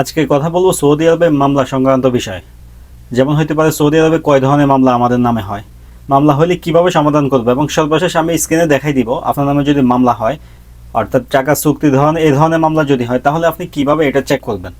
আজকে কথা বলব সৌদি আরবের মামলা সংক্রান্ত বিষয়। যেমন হতে পারে সৌদি আরবে কয় ধরনের মামলা আমাদের নামে হয়। মামলা হলে কীভাবে সমাধান করবে এবং সর্বশেষ আমি স্ক্রিনে দেখাই দিব, আপনার নামে যদি মামলা হয়, অর্থাৎ টাকা, চুক্তি ধরনের এই ধরনের মামলা যদি হয়, তাহলে আপনি কীভাবে এটা চেক করবেন?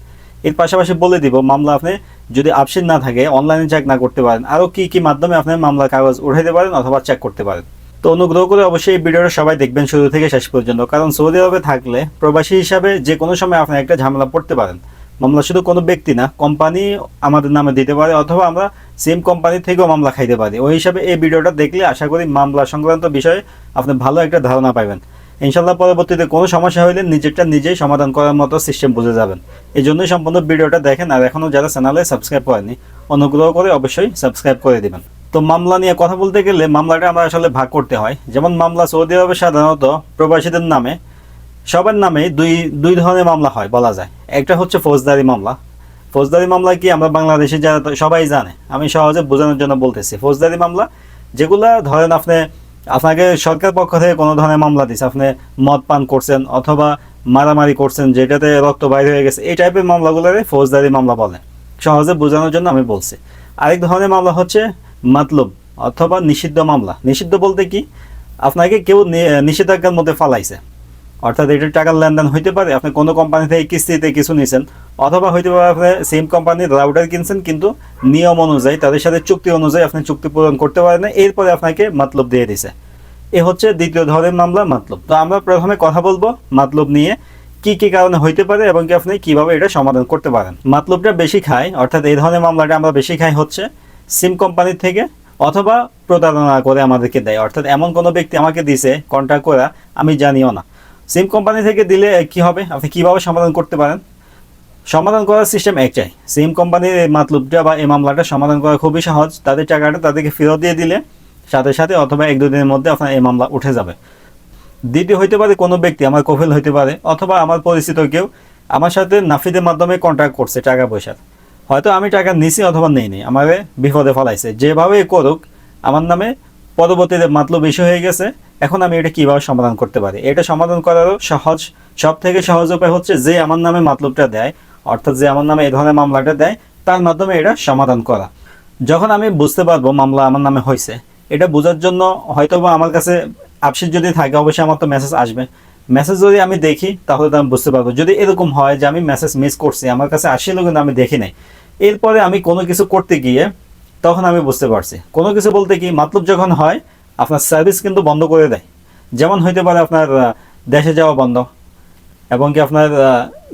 এর পাশাপাশি বলে দিব, মামলা আপনি যদি আপসিন না থাকে অনলাইনে চেক না করতে পারেন, আরও কি কি মাধ্যমে আপনি মামলার কাগজ উঠাইতে পারেন অথবা চেক করতে পারেন। তো অনুগ্রহ করে অবশ্যই এই ভিডিওটা সবাই দেখবেন শুরু থেকে শেষ পর্যন্ত, কারণ সৌদি আরবে থাকলে প্রবাসী হিসাবে যে কোনো সময় আপনি একটা ঝামেলা পড়তে পারেন। মামলা শুধু কোনো ব্যক্তি না কোম্পানি আমাদের নামে দিতে পারে অথবা আমরা সেম কোম্পানি থেকেও মামলা খাইতে পারি। ওই হিসাবে এই ভিডিওটা দেখলে আশা করি মামলা সংক্রান্ত বিষয়ে আপনি ভালো একটা ধারণা পাবেন ইনশাল্লাহ পরবর্তীতে কোনো সমস্যা হলে নিজেরটা নিজেই সমাধান করার মতো সিস্টেম বুঝে যাবেন। এই জন্যই সম্পূর্ণ ভিডিওটা দেখেন আর এখনও যারা চ্যানেলে সাবস্ক্রাইব করেনি অনুগ্রহ করে অবশ্যই সাবস্ক্রাইব করে দিবেন। তো মামলা নিয়ে কথা বলতে গেলে মামলাটা আমরা আসলে ভাগ করতে হয়। যেমন মামলা সৌদি আরবে সাধারণত প্রবাসীদের নামে সবার নামে দুই দুই ধরনের মামলা হয়, বলা যায়। একটা হচ্ছে ফৌজদারি মামলা। ফৌজদারি মামলা কি আমরা বাংলাদেশে যারা সবাই জানে, আমি সহজে বোঝানোর জন্য বলতেছি। ফৌজদারি মামলা, যেগুলা ধরেন আপনি, আপনাকে সরকার পক্ষ থেকে কোনো ধরনের মামলা দিচ্ছে আপনি মদ পান করছেন অথবা মারামারি করছেন, যেটাতে রক্ত বাইরে হয়ে গেছে, এই টাইপের মামলাগুলোরে ফৌজদারি মামলা বলে। সহজে বোঝানোর জন্য আমি বলছি। আরেক ধরনের মামলা হচ্ছে মাতলব অথবা নিষিদ্ধ মামলা। নিষিদ্ধ বলতে কি, আপনাকে কেউ নিষেধাজ্ঞার মধ্যে ফালাইছে। অর্থাৎ এটা টাকার লেনদেন হইতে পারে। আপনি কোনো কোম্পানি থেকে কিস্তিতে কিছু নিছেন, অথবা হইতে পারে আপনি সেম কোম্পানির রাউটার কিনছেন, কিন্তু নিয়ম অনুযায়ী, তাদের সাথে চুক্তি অনুযায়ী আপনি চুক্তি পূরণ করতে পারেন এরপরে আপনাকে মাতলব দিয়ে দিছে। এ হচ্ছে দ্বিতীয় ধরনের মামলা, মাতলব। তো আমরা প্রথমে কথা বলব মাতলব নিয়ে, কি কি কারণে হইতে পারে এবং কি আপনি কীভাবে এটা সমাধান করতে পারেন। মাতলবটা বেশি খায়, অর্থাৎ এই ধরনের মামলাটা আমরা বেশি খাই হচ্ছে সিম কোম্পানির থেকে, অথবা প্রতারণা করে আমাদেরকে দেয়। অর্থাৎ এমন কোনো ব্যক্তি আমাকে দিছে কন্ট্যাক্ট করা, আমি জানিও না। সিম কোম্পানি থেকে দিলে কি হবে? আপনি কীভাবে সমাধান করতে পারেন? সমাধান করার সিস্টেম একটাই। সিম কোম্পানির এই মাতলুবটা বা এই মামলাটা সমাধান করা খুবই সহজ। তাদের টাকাটা তাদেরকে ফেরত দিয়ে দিলে, সাথে সাথে অথবা এক দুদিনের মধ্যে আপনার এই মামলা উঠে যাবে। দ্বিতীয় হইতে পারে কোনো ব্যক্তি, আমার কফিল হইতে পারে, অথবা আমার পরিচিত কেউ আমার সাথে নাফিদের মাধ্যমে কন্ট্যাক্ট করছে টাকা পয়সার। হয়তো আমি টাকা নিছি অথবা নেইনি আমারে বিপদে ফলাইছে। যেভাবে করুক, আমার নামে পরবর্তীতে মাতলব ইস্যু হয়ে গেছে। এখন আমি এটা কীভাবে সমাধান করতে পারি? এটা সমাধান করারও সহজ সব থেকে সহজ উপায় হচ্ছে যে আমার নামে মাতলবটা দেয়, অর্থাৎ যে আমার নামে এই ধরনের মামলাটা দেয়, তার মাধ্যমে এটা সমাধান করা। যখন আমি বুঝতে পারব মামলা আমার নামে হয়েছে, এটা বোঝার জন্য হয়তো বা আমার কাছে আপসিট যদি থাকে, অবশ্যই আমার তো মেসেজ আসবে। মেসেজ যদি আমি দেখি, তাহলে তো আমি বুঝতে পারব। যদি এরকম হয় যে আমি মেসেজ মিস করছি, আমার কাছে আসছিল কিন্তু আমি দেখি নাই। এরপরে আমি কোনো কিছু করতে গিয়ে তখন আমি বুঝতে পারছি। কোনো কিছু বলতে কি মাতলব যখন হয়, আপনার সার্ভিস কিন্তু বন্ধ করে দেয়। যেমন হইতে পারে আপনার দেশে যাওয়া বন্ধ। এবং কি আপনার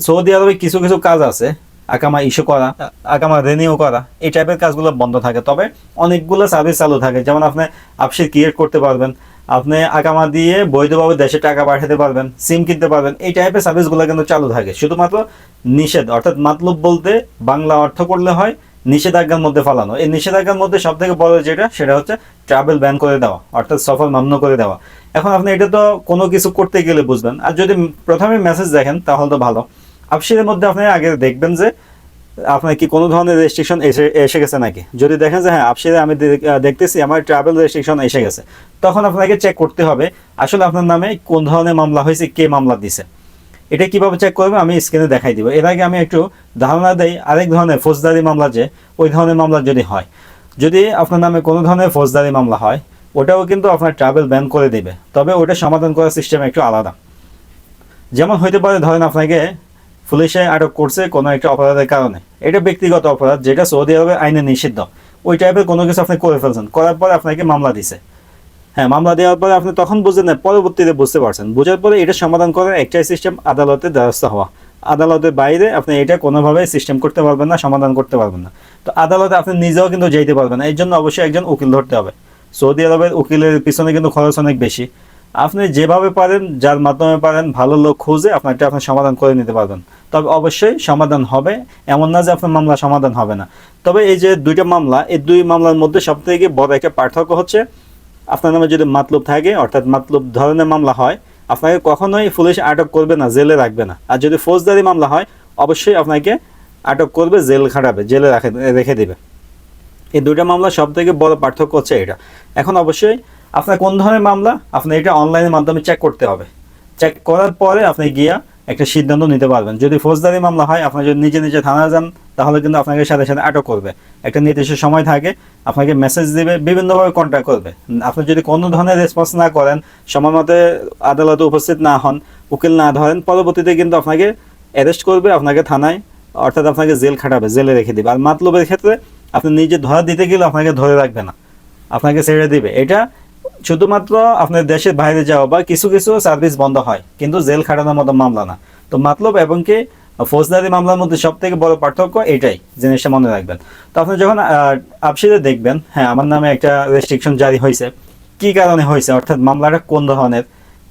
সৌদি আরবে কিছু কিছু কাজ আছে, আকামা ইস্যু করা, আকামা রেনিউ করা, এই টাইপের কাজগুলো বন্ধ থাকে। তবে অনেকগুলো সার্ভিস চালু থাকে। যেমন আপনি আপসির ক্রিয়েট করতে পারবেন, আপনি আকামা দিয়ে বৈধভাবে দেশে টাকা পাঠাতে পারবেন সিম কিনতে পারবেন, এই টাইপের সার্ভিসগুলো কিন্তু চালু থাকে। শুধুমাত্র নিষেধ, অর্থাৎ মাতলব বলতে বাংলা অর্থ করলে হয় নিষেধাজ্ঞার মধ্যে ফালানো। এই নিষেধাজ্ঞার মধ্যে সব থেকে বড় যেটা, সেটা হচ্ছে ট্রাভেল ব্যান করে দেওয়া, অর্থাৎ সফর মান্য করে দেওয়া। এখন আপনি এটা তো কোনো কিছু করতে গেলে বুঝবেন। আর যদি প্রথমে মেসেজ দেখেন, তাহলে তো ভালো। আপসিরের মধ্যে আপনি আগে দেখবেন যে, আপনার কি কোনো ধরনের রেস্ট্রিকশন এসে এসে গেছে নাকি? যদি দেখেন যে হ্যাঁ আপসিরে আমি দেখতেছি, আমার ট্রাভেল রেস্ট্রিকশন এসে গেছে। তখন আপনাকে চেক করতে হবে, আসলে আপনার নামে কোন ধরনের মামলা হয়েছে, কে মামলা দিছে। এটা কীভাবে চেক করবে আমি স্ক্রিনে দেখাই দিব। এর আগে আমি একটু ধারণা দেই, আরেক ধরনের ফৌজদারি মামলা যে, ওই ধরনের মামলা যদি হয়, যদি আপনার নামে কোনো ধরনের ফৌজদারি মামলা হয়, ওটাও কিন্তু আপনার ট্রাভেল ব্যান করে দেবে। তবে ওটা সমাধান করার সিস্টেম একটু আলাদা। যেমন হইতে পারে, ধরেন আপনাকে পুলিশে আটক করছে কোনো একটা অপরাধের কারণে। এটা ব্যক্তিগত অপরাধ, যেটা সৌদি আরবের আইনে নিষিদ্ধ। ওই টাইপের কোনো কিছু আপনি করে ফেলছেন। করার পর আপনাকে মামলা দিছে। হ্যাঁ মামলা দেওয়ার পরে আপনি তখন বুঝলেন না, পরবর্তীতে বুঝতে পারছেন। বোঝার পরে এটা সমাধান করার একটাই সিস্টেম আদালতের দ্বারস্থ হওয়া। আদালতের বাইরে আপনি এটা কোনোভাবে সিস্টেম করতে পারবেন না, সমাধান করতে পারবেন না। তো আদালতে আপনি নিজেও কিন্তু যেতে পারবেন না এর জন্য অবশ্যই একজন উকিল ধরতে হবে। সৌদি আরবের উকিলের পিছনে কিন্তু খরচ অনেক বেশি। আপনি যেভাবে পারেন, যার মাধ্যমে পারেন, ভালো লোক খুঁজে আপনারটা আপনি সমাধান করে নিতে পারবেন। তবে অবশ্যই সমাধান হবে, এমন না যে আপনার মামলা সমাধান হবে না। তবে এই যে দুইটা মামলা, এই দুই মামলার মধ্যে সবথেকে বড় একটা পার্থক্য হচ্ছে আপনার নামে যদি মাতলব থাকে, অর্থাৎ মাতলব ধরনের মামলা হয়, আপনাকে কখনোই পুলিশ আটক করবে না, জেলে রাখবে না। আর যদি ফৌজদারি মামলা হয়, অবশ্যই আপনাকে আটক করবে, জেল খাটাবে, জেলে রাখে, রেখে দেবে। এই দুইটা মামলা সব থেকে বড় পার্থক্য হচ্ছে এটা। এখন অবশ্যই আপনার কোন ধরনের মামলা? আপনি এটা অনলাইনের মাধ্যমে চেক করতে হবে। চেক করার পরে আপনি গিয়া একটা সিদ্ধান্ত নিতে পারবেন। যদি ফৌজদারি মামলা হয় আপনার যদি নিজে নিজে থানায় যান, তাহলে কিন্তু আপনাকে সাথে সাথে আটক করবে। একটা নির্দিষ্ট সময় থাকে, আপনাকে মেসেজ দিবে, বিভিন্নভাবে কন্ট্যাক্ট করবে। আপনি যদি কোনো ধরনের রেসপন্স না করেন সময় মতে আদালতে উপস্থিত না হন, উকিল না ধরেন, পরবর্তীতে কিন্তু আপনাকে অ্যারেস্ট করবে, আপনাকে থানায়, অর্থাৎ আপনাকে জেল খাটাবে, জেলে রেখে দিবে। আর মাতলবের ক্ষেত্রে, আপনি নিজে ধরা দিতে গেলে আপনাকে ধরে রাখবে না। আপনাকে ছেড়ে দিবে। এটা শুধুমাত্র আপনার দেশের বাইরে যাওয়া বা কিছু কিছু সার্ভিস বন্ধ হয়, কিন্তু জেল খাটানোর মতো মামলা না। তো মাতলব এবং কি, ফৌজদারি মামলার মধ্যে সব থেকে বড় পার্থক্য এটাই, জিনিসটা মনে রাখবেন। তো আপনি যখন আপসিতে দেখবেন হ্যাঁ আমার নামে একটা রেস্ট্রিকশন জারি হয়েছে, কি কারণে হয়েছে, অর্থাৎ মামলাটা কোন ধরনের,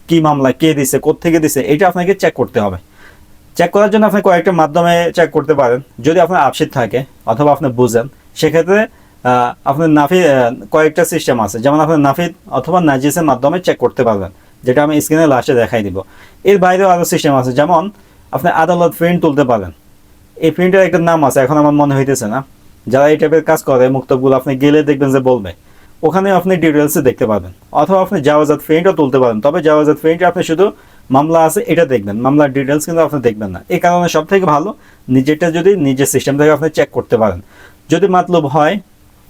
কি মামলা, কে দিছে, কোত্থেকে দিছে, এটা আপনাকে চেক করতে হবে। চেক করার জন্য আপনি কয়েকটা মাধ্যমে চেক করতে পারেন। যদি আপনার আপসিট থাকে, অথবা আপনি বুঝেন, সেক্ষেত্রে আপনার নাফি কয়েকটা সিস্টেম আছে। যেমন আপনার নাফিদ অথবা নাজিসের মাধ্যমে চেক করতে পারবেন, যেটা আমি স্ক্রিনে লাস্টে দেখাই দিব। এর বাইরেও আরও সিস্টেম আছে, যেমন আপনি আদালত প্রিন্ট তুলতে পারেন। এই প্রিন্টের একটা নাম আছে, এখন আমার মনে হইতেছে না। যারা এই টাইপের কাজ করে মুক্তবগুলো আপনি গেলে দেখবেন যে বলবে। ওখানে আপনি ডিটেলসে দেখতে পাবেন অথবা আপনি জাওয়াজাত প্রিন্টও তুলতে পারেন, তবে জাওয়াজাত প্রিন্টে আপনি শুধু মামলা আছে, এটা দেখবেন। মামলার ডিটেলস কিন্তু আপনি দেখবেন না। এই কারণে সব থেকে ভালো, নিজেরটা যদি নিজের সিস্টেম থেকে আপনি চেক করতে পারেন। যদি মাতলব হয়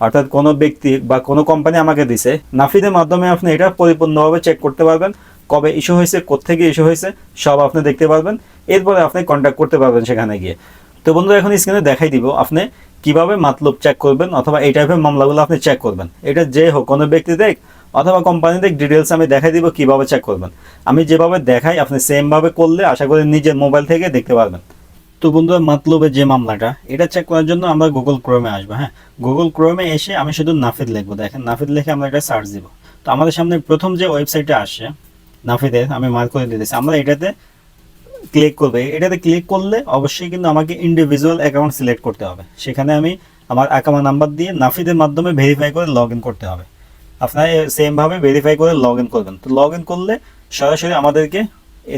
অর্থাৎ কোনো ব্যক্তি বা কোনো কোম্পানি আমাকে দিছে, নাফিদের মাধ্যমে আপনি এটা পরিপূর্ণভাবে চেক করতে পারবেন, কবে ইস্যু হয়েছে, কোত্থেকে ইস্যু হয়েছে, সব আপনি দেখতে পারবেন, এরপরে আপনি কন্ট্যাক্ট করতে পারবেন সেখানে গিয়ে। তো বন্ধুরা, এখন স্ক্রিনে দেখাই দিব আপনি কীভাবে মাতলব চেক করবেন অথবা এই টাইপের মামলাগুলো আপনি চেক করবেন। এটা যে হোক, কোনো ব্যক্তি দেখ অথবা কোম্পানি দেখ ডিটেলস আমি দেখাই দিব কীভাবে চেক করবেন। আমি যেভাবে দেখাই, আপনি সেমভাবে করলে আশা করি নিজের মোবাইল থেকে দেখতে পারবেন। তো বন্ধুরা মাতলবের যে মামলাটা, এটা চেক করার জন্য আমরা গুগল ক্রোমে আসব হ্যাঁ? গুগল ক্রোমে এসে আমি শুধু নাফিদ লিখব, দেখেন, নাফিদ লিখে আমরা এটা সার্চ দিব। তো আমাদের সামনে প্রথম যে ওয়েবসাইটটা আসে নাফিদের, আমি মার্ক করে দিতেছি আমরা এটাতে ক্লিক করবে। এটাতে ক্লিক করলে অবশ্যই কিন্তু আমাকে ইন্ডিভিজুয়াল অ্যাকাউন্ট সিলেক্ট করতে হবে। সেখানে আমি আমার অ্যাকাউন্ট নাম্বার দিয়ে নাফিদের মাধ্যমে ভেরিফাই করে লগ করতে হবে। আপনারা সেমভাবে ভেরিফাই করে লগ করবেন। তো লগ করলে সরাসরি আমাদেরকে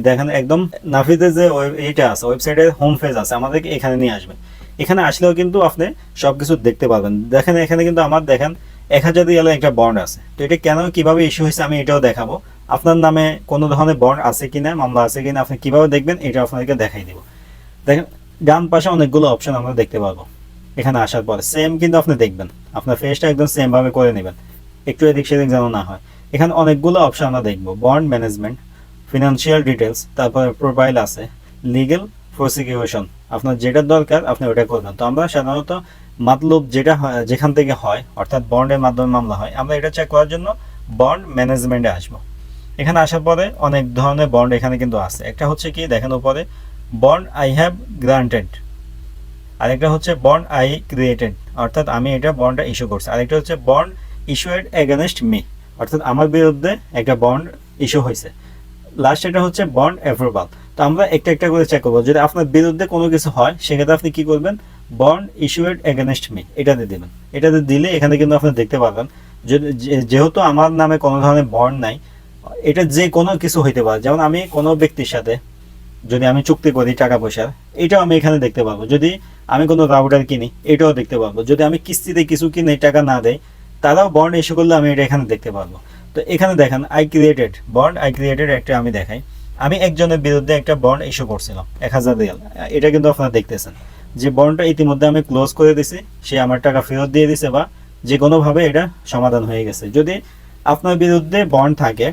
দেখেন একদম নাফিদের যে এইটা আছে ওয়েবসাইটের হোম পেজ আছে, আমাদেরকে এখানে নিয়ে আসবে এখানে আসলেও কিন্তু আপনি সব কিছু দেখতে পারবেন। দেখেন এখানে কিন্তু আমার দেখেন এক হাজার রিয়ালের একটা বন্ড আছে। তো এটা কেন, কীভাবে ইস্যু হয়েছে আমি এটাও দেখাবো। আপনার নামে কোনো ধরনের বন্ড আছে কিনা, মামলা আছে কিনা, আপনি কীভাবে দেখবেন, এটা আপনাদেরকে দেখাই দিব। দেখেন, ডান পাশে অনেকগুলো অপশন আমরা দেখতে পাবো এখানে আসার পরে সেম কিন্তু আপনি দেখবেন। আপনার ফেসটা একদম সেম ভাবে করে নেবেন। একটু এদিক সেদিক যেন না হয়। এখানে অনেকগুলো অপশন আমরা দেখব। বন্ড ম্যানেজমেন্ট ফিনান্সিয়াল ডিটেলস তারপরে প্রোফাইল আছে লিগেল প্রসিকিউশন আপনার যেটা দরকার আপনি ওটা করবেন। তো আমরা সাধারণত মাতলব যেটা হয়, যেখান থেকে হয়, অর্থাৎ বন্ডের মাধ্যমে মামলা হয়, আমরা এটা চেক করার জন্য বন্ড ম্যানেজমেন্টে আসব। এখানে আসার পরে অনেক ধরনের বন্ড এখানে কিন্তু আছে। একটা হচ্ছে কি, দেখেন উপরে বন্ড আই হ্যাভ গ্রান্টেড আরেকটা হচ্ছে বন্ড আই ক্রিয়েটেড অর্থাৎ আমি এটা বন্ডটা ইস্যু করছি। আরেকটা হচ্ছে বন্ড ইস্যুয়েড এগেনস্ট মি অর্থাৎ আমার বিরুদ্ধে একটা বন্ড ইস্যু হয়েছে। লাস্ট এটা হচ্ছে বন্ড অ্যাপ্রুভাল তো আমরা একটা একটা করে চেক করব। যদি আপনার বিরুদ্ধে কোনো কিছু হয়, সেক্ষেত্রে আপনি কি করবেন? বন্ড ইস্যুয়েড এগেনস্ট মি এটাতে দিবেন। এটাতে দিলে এখানে কিন্তু আপনি দেখতে পারবেন যদি যেহেতু আমার নামে কোনো ধরনের বন্ড নাই, এটা যে কোনো কিছু হইতে পারে। যেমন আমি কোনো ব্যক্তির সাথে যদি আমি চুক্তি করি টাকা পয়সার, এটাও আমি এখানে দেখতে পাবো যদি আমি কোনো রাউটার কিনি, এটাও দেখতে পাবো যদি আমি কিস্তিতে কিছু কিনে টাকা না দেয় তারাও বন্ড ইস্যু করলে আমি এটা এখানে দেখতে পারব। তো এখানে দেখেন I created bond I created একটা আমি দেখাই। আমি একজনের বিরুদ্ধে একটা বন্ড ইস্যু করছিলাম, এক হাজার রিয়াল। এটা কিন্তু আপনারা দেখতেছেন যে বন্ডটা ইতিমধ্যে আমি ক্লোজ করে দিছি, সে আমার টাকা ফেরত দিয়ে দিছে বা যে কোনোভাবে এটা সমাধান হয়ে গেছে। যদি আপনার বিরুদ্ধে বন্ড থাকে,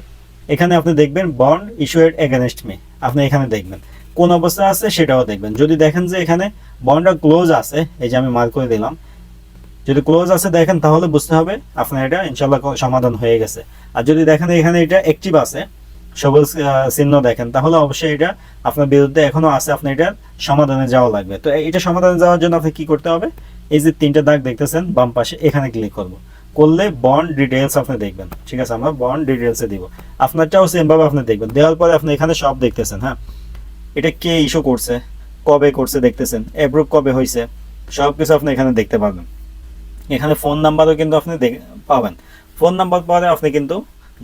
এখানে আপনি দেখবেন বন্ড ইস্যুয়েড এগেনস্ট মি আপনি এখানে দেখবেন। কোন অবস্থা আছে সেটাও দেখবেন। যদি দেখেন যে এখানে বন্ডটা ক্লোজ আছে, এই যে আমি মার্ক করে দিলাম যদি ক্লোজ আছে দেখেন, তাহলে বুঝতে হবে আপনার এটা ইনশাল্লাহ সমাধান হয়ে গেছে। আর যদি দেখেন এখানে এটা অ্যাক্টিভ আছে, সবুজ চিহ্ন দেখেন, তাহলে অবশ্যই এটা আপনার বিরুদ্ধে এখনও আছে আপনি এটা সমাধানে যাওয়া লাগবে। তো এটা সমাধানে যাওয়ার জন্য আপনি কি করতে হবে? এই যে তিনটা দাগ দেখতেছেন, বাম পাশে এখানে ক্লিক করব। করলে বন্ড ডিটেলস আপনি দেখবেন, ঠিক আছে? আমরা বন্ড ডিটেলসে দিব। আপনারটাও সেম ভাবে আপনি দেখবেন। দেওয়ার পরে আপনি এখানে সব দেখতেছেন হ্যাঁ? এটা কে ইস্যু করছে? কবে করছে দেখতেছেন? অ্যাপ্রুভ কবে হয়েছে সব কিছু আপনি এখানে দেখতে পাবেন এখানে ফোন নাম্বারও কিন্তু আপনি পাবেন। ফোন নাম্বার পরে আপনি কিন্তু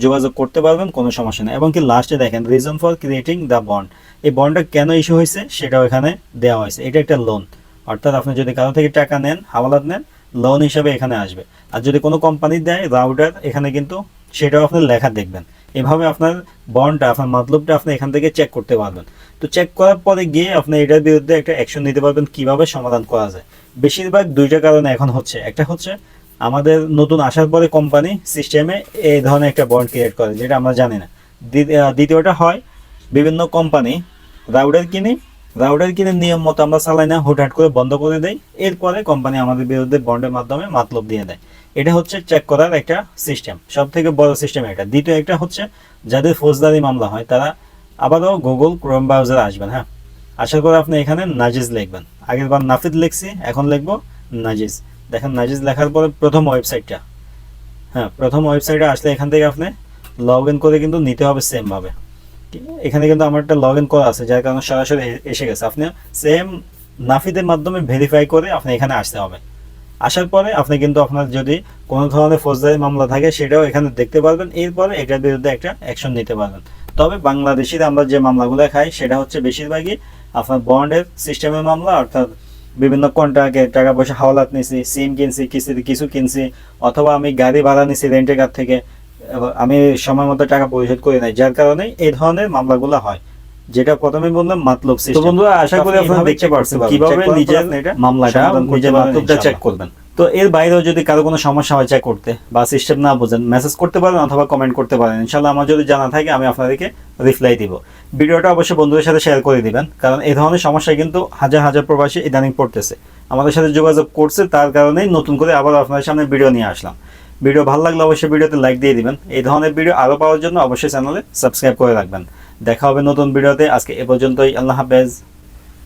যোগাযোগ করতে পারবেন, কোনো সমস্যা নেই। এবং কি লাস্টে দেখেন reason for creating the bond এই বন্ডটা কেন ইস্যু হয়েছে, সেটাও এখানে দেওয়া হয়েছে। এটা একটা লোন অর্থাৎ আপনি যদি কারও থেকে টাকা নেন, হাওলাত নেন লোন হিসাবে এখানে আসবে। আর যদি কোনো কোম্পানি দেয় রাউটার এখানে কিন্তু সেটাও আপনি লেখা দেখবেন। এভাবে আপনার বন্ডটা আপনার মতলবটা আপনি এখান থেকে চেক করতে পারবেন। তো চেক করার পরে গিয়ে আপনি এটার বিরুদ্ধে একটা অ্যাকশন নিতে পারবেন, কীভাবে সমাধান করা যায়। বেশিরভাগ দুইটা কারণে এখন হচ্ছে। একটা হচ্ছে, আমাদের নতুন আসার পরে কোম্পানি সিস্টেমে এই ধরনের একটা বন্ড ক্রিয়েট করে, যেটা আমরা জানি না। দ্বি- দ্বিতীয়টা হয়, বিভিন্ন কোম্পানি রাউডার কিনে রাউডার কিনে নিয়ম মতো আমরা চালাই না, হুটহাট করে বন্ধ করে দেয় এরপরে কোম্পানি আমাদের বিরুদ্ধে বন্ডের মাধ্যমে মাতলব দিয়ে দেয়। এটা হচ্ছে চেক করার একটা সিস্টেম সব থেকে বড় সিস্টেম এটা। দ্বিতীয় একটা হচ্ছে, যাদের ফৌজদারি মামলা হয়, তারা আবারও গুগল ক্রোম ব্রাউজারে আসবেন হ্যাঁ? আশা করি আপনি এখানে নাজিজ লিখবেন। আগের বার নাফিদ লিখছি, এখন লিখব নাজিজ দেখেন নাজিজ লেখার পরে প্রথম ওয়েবসাইটটা হ্যাঁ প্রথম ওয়েবসাইটে আসলে এখান থেকে আপনি লগ ইন করে কিন্তু নিতে হবে সেম ভাবে এখানে কিন্তু আমার একটা লগ ইন করা আছে, যার কারণে সরাসরি এসে গেছে। আপনি সেম নাফিদের মাধ্যমে ভেরিফাই করে আপনি এখানে আসতে হবে। আসার পরে আপনি কিন্তু আপনার যদি কোনো ধরনের ফৌজদারি মামলা থাকে, সেটাও এখানে দেখতে পারবেন। এরপরে এটার বিরুদ্ধে একটা অ্যাকশন নিতে পারবেন। তবে বাংলাদেশির আমরা যে মামলাগুলো খাই সেটা হচ্ছে বেশিরভাগই আপনার বন্ডের সিস্টেমের মামলা অর্থাৎ বিভিন্ন কন্ট্রাক্টে টাকা পয়সা হাওলাত নিছি সিম কিনছি কিস্তিতে কিছু কিনছি অথবা আমি গাড়ি ভাড়া নিছি রেন্টের কার থেকে আমি সময় মতো টাকা পরিশোধ করি নাই যার কারণে এই ধরনের মামলাগুলো হয় যেটা প্রথমে বললাম মাতলব তো সিস্টেম বন্ধুরা আশা করি আপনারা দেখতে পারছেন। কীভাবে নিজের মামলাটা নিজের মাতলবটা চেক করবেন। তো এর বাইরেও যদি কারও কোনো সমস্যা হয় চেক করতে বা সিস্টেম না বোঝেন মেসেজ করতে পারেন অথবা কমেন্ট করতে পারেন। ইনশাল্লাহ আমার যদি জানা থাকে, আমি আপনাদেরকে রিপ্লাই দিব। ভিডিওটা অবশ্যই বন্ধুদের সাথে শেয়ার করে দিবেন, কারণ এই ধরনের সমস্যা কিন্তু হাজার হাজার প্রবাসী ইদানিং পড়তেছে। আমাদের সাথে যোগাযোগ করছে, তার কারণেই নতুন করে আবার আপনাদের সামনে ভিডিও নিয়ে আসলাম। ভিডিও ভালো লাগলে অবশ্যই ভিডিওতে লাইক দিয়ে দিবেন। এই ধরনের ভিডিও আরও পাওয়ার জন্য অবশ্যই চ্যানেলে সাবস্ক্রাইব করে রাখবেন। দেখা হবে নতুন ভিডিওতে আজকে এ পর্যন্তই। আল্লাহ হাফেজ।